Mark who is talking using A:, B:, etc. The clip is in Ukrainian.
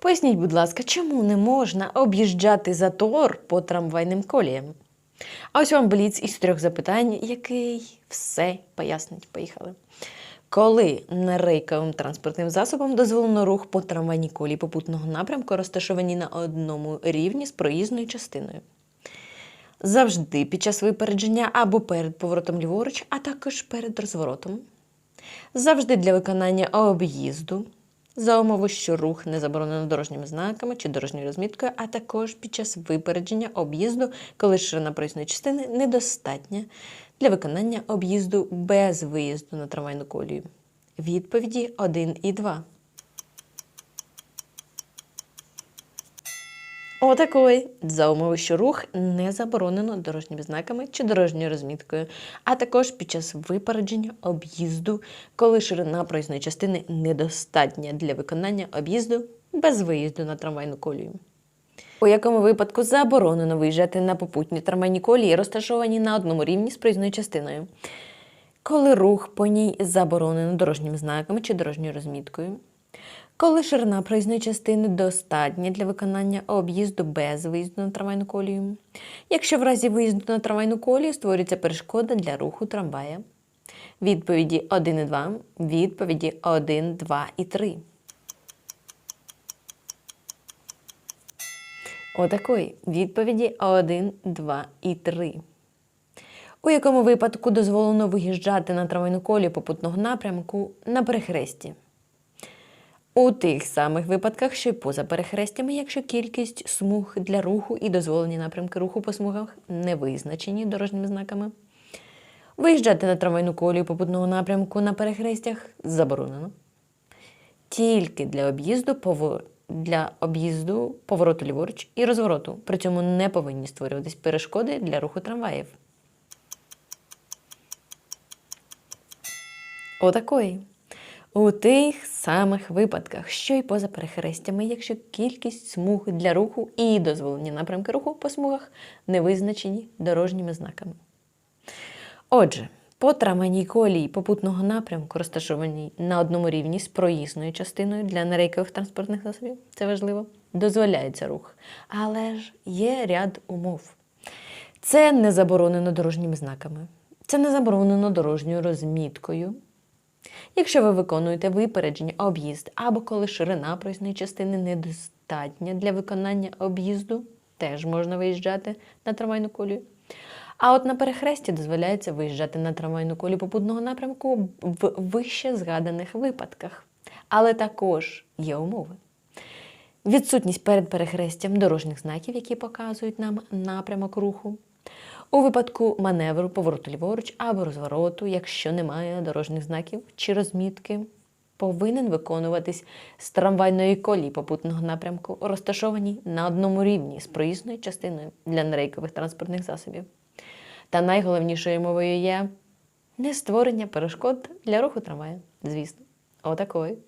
A: Поясніть, будь ласка, чому не можна об'їжджати затор по трамвайним коліям? А ось вам бліц із трьох запитань, який все пояснить. Поїхали. Коли нерейковим транспортним засобом дозволено рух по трамвайній колії попутного напрямку, розташовані на одному рівні з проїзною частиною? Завжди під час випередження або перед поворотом ліворуч, а також перед розворотом. Завжди для виконання об'їзду, за умови, що рух не заборонено дорожніми знаками чи дорожньою розміткою, а також під час випередження об'їзду, коли ширина проїзної частини недостатня для виконання об'їзду без виїзду на трамвайну колію. Відповіді 1 і 2. Отакої, за умови, що рух не заборонено дорожніми знаками чи дорожньою розміткою, а також під час випередження об'їзду, коли ширина проїзної частини недостатня для виконання об'їзду без виїзду на трамвайну колію. У якому випадку заборонено виїжджати на попутні трамвайні колії, розташовані на одному рівні з проїзною частиною. Коли рух по ній заборонено дорожніми знаками чи дорожньою розміткою. Коли ширина проїзної частини достатня для виконання об'їзду без виїзду на трамвайну колію. Якщо в разі виїзду на трамвайну колію створюється перешкода для руху трамвая. Відповіді 1 і 2, відповіді 1, 2 і 3. Отакої відповіді 1, 2 і 3. У якому випадку дозволено виїжджати на трамвайну колію попутного напрямку на перехресті? У тих самих випадках, що й поза перехрестями, якщо кількість смуг для руху і дозволені напрямки руху по смугах не визначені дорожніми знаками. Виїжджати на трамвайну колію попутного напрямку на перехрестях заборонено. Тільки для об'їзду пово- для об'їзду повороту ліворуч і розвороту. При цьому не повинні створюватись перешкоди для руху трамваїв. Отакої. У тих самих випадках, що й поза перехрестями, якщо кількість смуг для руху і дозволені напрямки руху по смугах не визначені дорожніми знаками. Отже, по трамвайній колії попутного напрямку, розташованій на одному рівні з проїзною частиною для нерейкових транспортних засобів, це важливо, дозволяється рух. Але ж є ряд умов. Це не заборонено дорожніми знаками, це не заборонено дорожньою розміткою. Якщо ви виконуєте випередження об'їзд або коли ширина проїзної частини недостатня для виконання об'їзду, теж можна виїжджати на трамвайну колію. А от на перехресті дозволяється виїжджати на трамвайну колію попутного напрямку в вище згаданих випадках. Але також є умови. Відсутність перед перехрестям дорожніх знаків, які показують нам напрямок руху. У випадку маневру повороту ліворуч або розвороту, якщо немає дорожніх знаків чи розмітки, повинен виконуватись з трамвайної колії попутного напрямку, розташованій на одному рівні з проїзною частиною для нерейкових транспортних засобів. Та найголовнішою мовою є не створення перешкод для руху трамвая, звісно. Отакої.